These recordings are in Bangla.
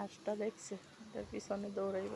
হাঁসটা দেখছে এটার পিছনে দৌড়াইব।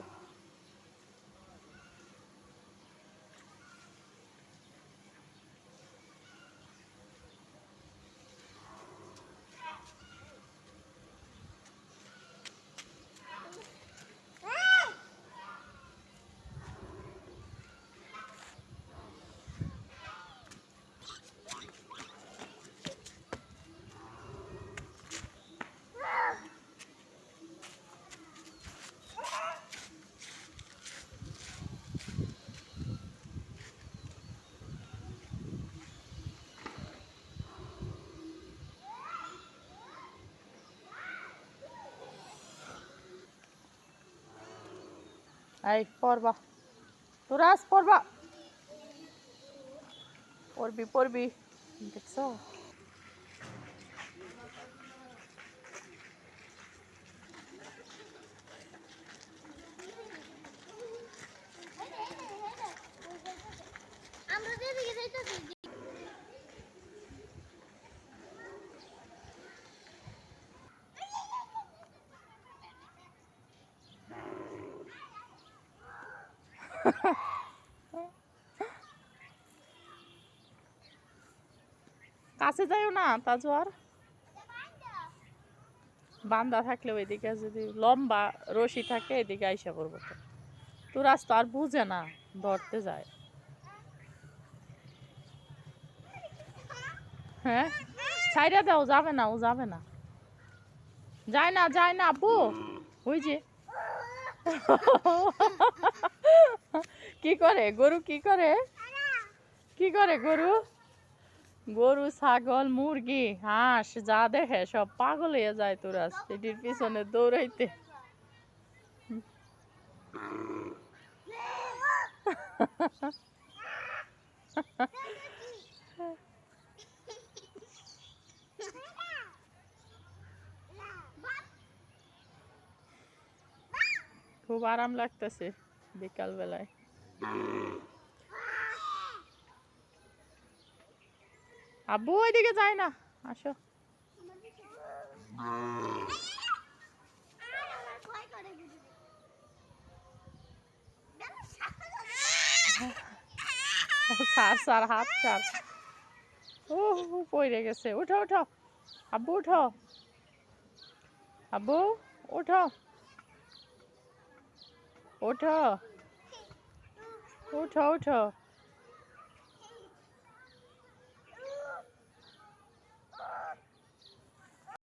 এই পড়বা তোরা আজ পড়বা পড়বি পড়বি দেখছ কাছে যাইও না, তাজু আর? বান্দা থাকলে ওইদিকে যদি লম্বা রশি থাকে, এদিকে আইসা পড়ব তো। তোরাজ তো আর বুঝে না ধরতে যায়। হ্যাঁ? ছাইরা দাও, যাবে না, ও যাবে না। যায় না যায় না, আপু। ওই যে। কি করে? গরু কি করে? কি করে গরু? গরু, ছাগল, মুরগি, হাঁস যা দেখে সব পাগল হয়ে যায় তোরা এটির পিছনে দৌড়াইতে। খুব আরাম লাগতেছে বিকাল বেলায় আব্বু ওইদিকে যায় না, আসো। সার সার হাত সার ও পড়ে গেছে। উঠো উঠো। আব্বু উঠো। আব্বু উঠো। উঠো উঠো উঠো